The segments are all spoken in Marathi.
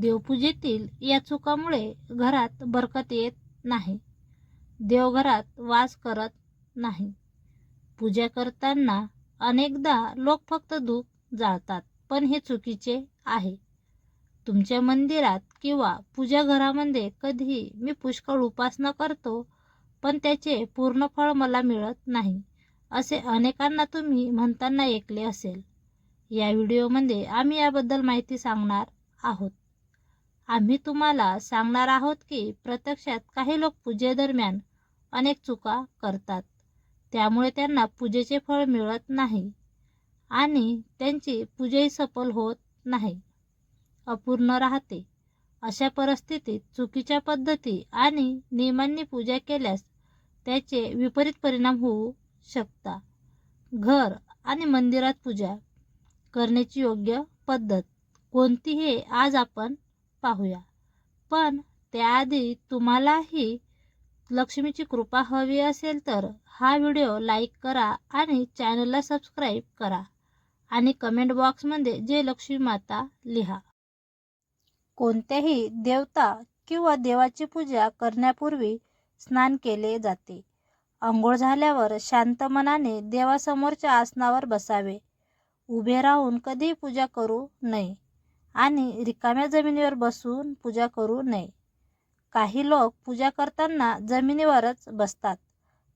देवपूजेतील या चुकामुळे घरात बरकत येत नाही. देवघरात वास करत नाही. पूजा करताना अनेकदा लोक फक्त धूप जाळतात पण हे चुकीचे आहे. तुमच्या मंदिरात किंवा पूजा घरामध्ये कधीही मी पुष्कळ उपासना करतो पण त्याचे पूर्ण फळ मला मिळत नाही असे अनेकांना तुम्ही म्हणताना ऐकले असेल. या व्हिडिओमध्ये आम्ही याबद्दल माहिती सांगणार आहोत. आम्ही तुम्हाला सांगणार आहोत की प्रत्यक्षात काही लोक पूजेदरम्यान अनेक चुका करतात. त्यामुळे त्यांना पूजेचे फळ मिळत नाही आणि त्यांची पूजाही सफल होत नाही. अपूर्ण राहते. अशा परिस्थितीत चुकीच्या पद्धती आणि नियमांनी पूजा केल्यास त्याचे विपरीत परिणाम होऊ शकता. घर आणि मंदिरात पूजा करण्याची योग्य पद्धत कोणती हे आज आपण पाहूया. पण त्याआधी तुम्हालाही लक्ष्मीची कृपा हवी असेल तर हा व्हिडिओ लाईक करा आणि चॅनलला सबस्क्राईब करा आणि कमेंट बॉक्समध्ये जय लक्ष्मी माता लिहा. कोणत्याही देवता किंवा देवाची पूजा करण्यापूर्वी स्नान केले जाते. आंघोळ झाल्यावर शांत मनाने देवासमोरच्या आसनावर बसावे. उभे राहून कधीही पूजा करू नये. आणि रिकाम्या जमिनीवर बसून पूजा करू नये. काही लोक पूजा करताना जमिनीवरच बसतात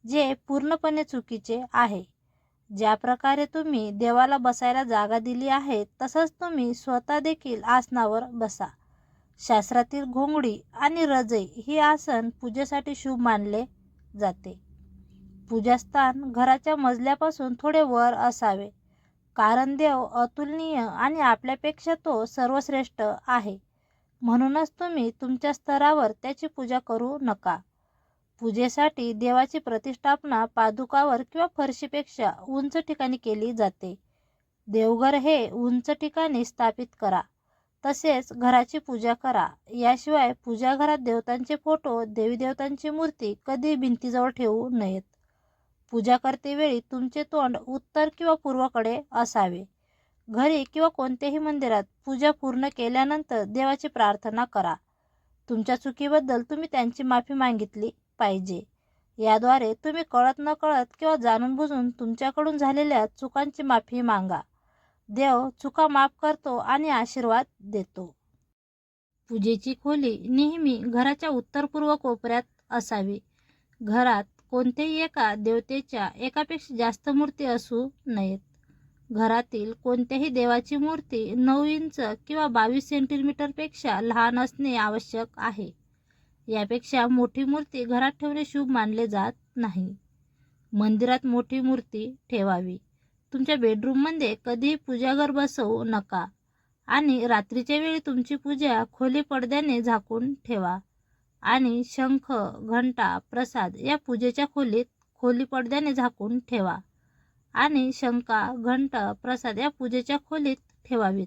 जे पूर्णपणे चुकीचे आहे. ज्या प्रकारे तुम्ही देवाला बसायला जागा दिली आहे तसंच तुम्ही स्वतः देखील आसनावर बसा. शास्त्रातील घोंगडी आणि रजई ही आसन पूजेसाठी शुभ मानले जाते. पूजास्थान घराच्या मजल्यापासून थोडे वर असावे. कारण देव अतुलनीय आणि आपल्यापेक्षा तो सर्वश्रेष्ठ आहे. म्हणूनच तुम्ही तुमच्या स्तरावर त्याची पूजा करू नका. पूजेसाठी देवाची प्रतिष्ठापना पादुकावर किंवा फरशीपेक्षा उंच ठिकाणी केली जाते. देवघर हे उंच ठिकाणी स्थापित करा. तसेच घराची पूजा करा. याशिवाय पूजाघरात देवतांचे फोटो देवीदेवतांची मूर्ती कधी भिंतीजवळ ठेवू नयेत. पूजा करतेवेळी तुमचे तोंड उत्तर किंवा पूर्वकडे असावे. घरी किंवा कोणत्याही मंदिरात पूजा पूर्ण केल्यानंतर देवाची प्रार्थना करा. तुमच्या चुकीबद्दल तुम्ही त्यांची माफी मागितली पाहिजे. याद्वारे तुम्ही कळत न कळत किंवा जाणून बुजून तुमच्याकडून झालेल्या चुकांची माफी मागा. देव चुका माफ करतो आणि आशीर्वाद देतो. पूजेची खोली नेहमी घराच्या उत्तरपूर्व कोपऱ्यात असावी. घरात कोणत्याही एका देवतेच्या एकापेक्षा जास्त मूर्ती असू नयेत. घरातील कोणत्याही देवाची मूर्ती नऊ इंच किंवा बावीस सेंटीमीटरपेक्षा लहान असणे आवश्यक आहे. यापेक्षा मोठी मूर्ती घरात ठेवणे शुभ मानले जात नाही. मंदिरात मोठी मूर्ती ठेवावी. तुमच्या बेडरूममध्ये कधीही पूजाघर बसवू नका. आणि रात्रीच्या वेळी तुमची पूजा खोली पडद्याने झाकून ठेवा. आणि शंख घंटा प्रसाद या पूजेच्या खोलीत खोली पडद्याने झाकून ठेवा. आणि शंका घंट प्रसाद या पूजेच्या खोलीत ठेवावीत.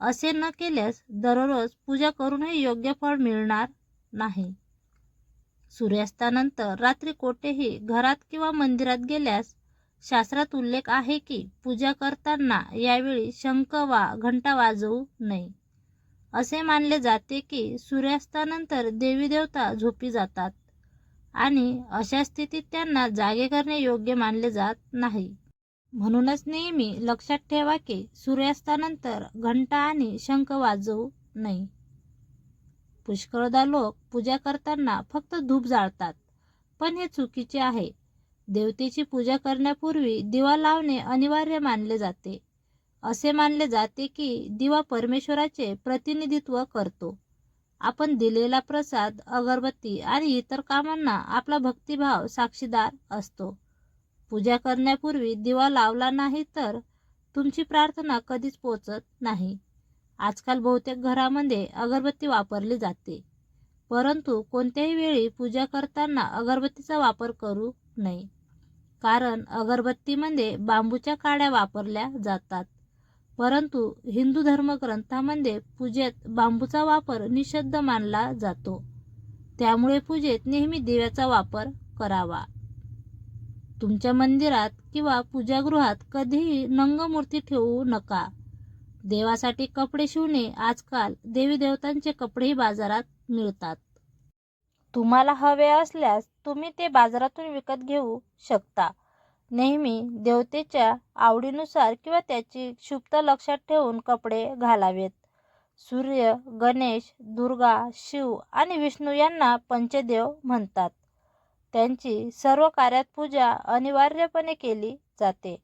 असे न केल्यास दररोज पूजा करूनही योग्य फळ मिळणार नाही. सूर्यास्तानंतर रात्री कोठेही घरात किंवा मंदिरात गेल्यास शास्त्रात उल्लेख आहे की पूजा करताना यावेळी शंख वा घंटा वाजवू नये. असे मानले जाते की सूर्यास्तानंतर देवी देवता झोपी जातात आणि अशा स्थितीत त्यांना जागे करणे योग्य मानले जात नाही. म्हणूनच नेहमी लक्षात ठेवा की सूर्यास्तानंतर घंटा आणि शंख वाजवू नये. पुष्कळदा लोक पूजा करताना फक्त धूप जाळतात पण हे चुकीचे आहे. देवतेची पूजा करण्यापूर्वी दिवा लावणे अनिवार्य मानले जाते. असे मानले जाते की दिवा परमेश्वराचे प्रतिनिधित्व करतो. आपण दिलेला प्रसाद अगरबत्ती आणि इतर कामांना आपला भक्तिभाव साक्षीदार असतो. पूजा करण्यापूर्वी दिवा लावला नाही तर तुमची प्रार्थना कधीच पोचत नाही. आजकाल बहुतेक घरामध्ये अगरबत्ती वापरली जाते. परंतु कोणत्याही वेळी पूजा करताना अगरबत्तीचा वापर करू नये. कारण अगरबत्तीमध्ये बांबूच्या काड्या वापरल्या जातात. परंतु हिंदू धर्मग्रंथामध्ये पूजेत बांबूचा वापर निषिद्ध मानला जातो. त्यामुळे पूजेत नेहमी दिव्याचा वापर करावा. तुमच्या मंदिरात किंवा पूजागृहात कधीही नंगमूर्ती ठेवू नका. देवासाठी कपडे शिवणे आजकाल देवी देवतांचे कपडेही बाजारात मिळतात. तुम्हाला हवे असल्यास तुम्ही ते बाजारातून विकत घेऊ शकता. नेहमी देवतेच्या आवडीनुसार किंवा त्याची शुभता लक्षात ठेवून कपडे घालावेत. सूर्य गणेश दुर्गा शिव आणि विष्णू यांना पंचदेव म्हणतात. त्यांची सर्व कार्यात पूजा अनिवार्यपणे केली जाते.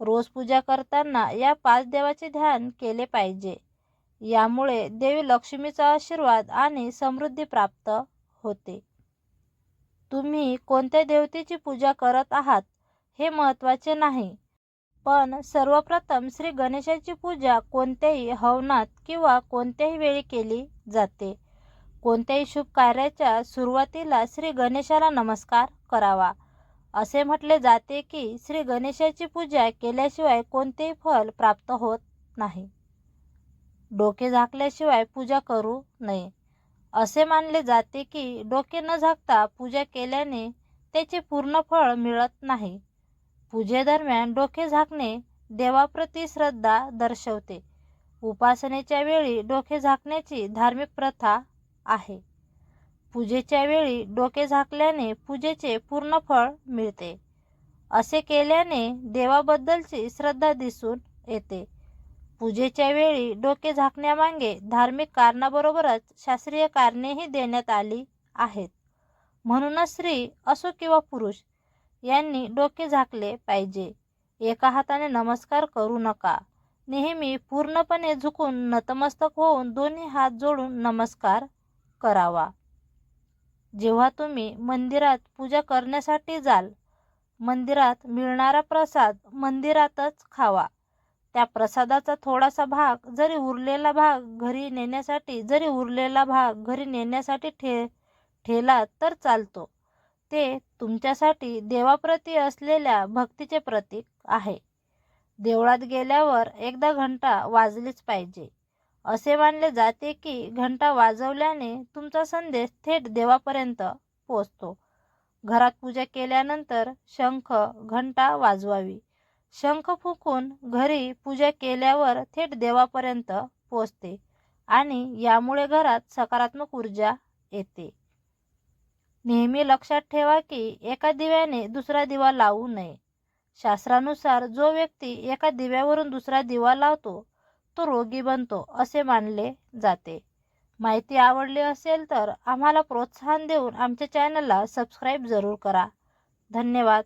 रोज पूजा करताना या पाच देवाचे ध्यान केले पाहिजे. यामुळे देवी लक्ष्मीचा आशीर्वाद आणि समृद्धी प्राप्त होते. तुम्ही कोणत्या देवतेची पूजा करत आहात? हे महत्त्वाचे नाही. पण सर्वप्रथम श्री गणेशाची पूजा कोणत्याही हवनात किंवा कोणत्याही वेळी केली जाते. कोणत्याही शुभ कार्याच्या सुरुवातीला श्री गणेशाला नमस्कार करावा. असे म्हटले जाते की श्री गणेशाची पूजा केल्याशिवाय कोणतेही फल प्राप्त होत नाही. डोके झाकल्याशिवाय पूजा करू नये. असे मानले जाते की डोके न झाकता पूजा केल्याने त्याचे पूर्ण फळ मिळत नाही. पूजेदरम्यान डोके झाकणे देवाप्रती श्रद्धा दर्शवते. उपासनेच्या वेळी डोके झाकण्याची धार्मिक प्रथा आहे. पूजेच्या वेळी डोके झाकल्याने पूजेचे पूर्ण फळ मिळते. असे केल्याने देवाबद्दलची श्रद्धा दिसून येते. पूजेच्या वेळी डोके झाकण्यामागे धार्मिक कारणाबरोबरच शास्त्रीय कारणेही देण्यात आली आहेत. म्हणूनच स्त्री असो किंवा पुरुष यांनी डोके झाकले पाहिजे. एका हाताने नमस्कार करू नका. नेहमी पूर्णपणे झुकून नतमस्तक होऊन दोन्ही हात जोडून नमस्कार करावा. जेव्हा तुम्ही मंदिरात पूजा करण्यासाठी जाल मंदिरात मिळणारा प्रसाद मंदिरातच खावा. त्या प्रसादाचा थोडासा भाग जरी उरलेला भाग घरी नेण्यासाठी जरी उरलेला भाग घरी नेण्यासाठी ठे ठेला तर चालतो. ते तुमच्यासाठी देवाप्रती असलेल्या भक्तीचे प्रतीक आहे. देवळात गेल्यावर एकदा घंटा वाजलीच पाहिजे. असे मानले जाते की घंटा वाजवल्याने तुमचा संदेश थेट देवापर्यंत पोचतो घरात पूजा केल्यानंतर शंख घंटा वाजवावी. शंख फुकून घरी पूजा केल्यावर थेट देवापर्यंत पोचते आणि यामुळे घरात सकारात्मक ऊर्जा येते. नेहमी लक्षात ठेवा की एका दिव्याने दुसरा दिवा लावू नये. शास्त्रानुसार जो व्यक्ती एका दिव्यावरून दुसरा दिवा लावतो तो रोगी बनतो असे मानले जाते. माहिती आवडली असेल तर आम्हाला प्रोत्साहन देऊन आमच्या चॅनलला सबस्क्राईब जरूर करा. धन्यवाद.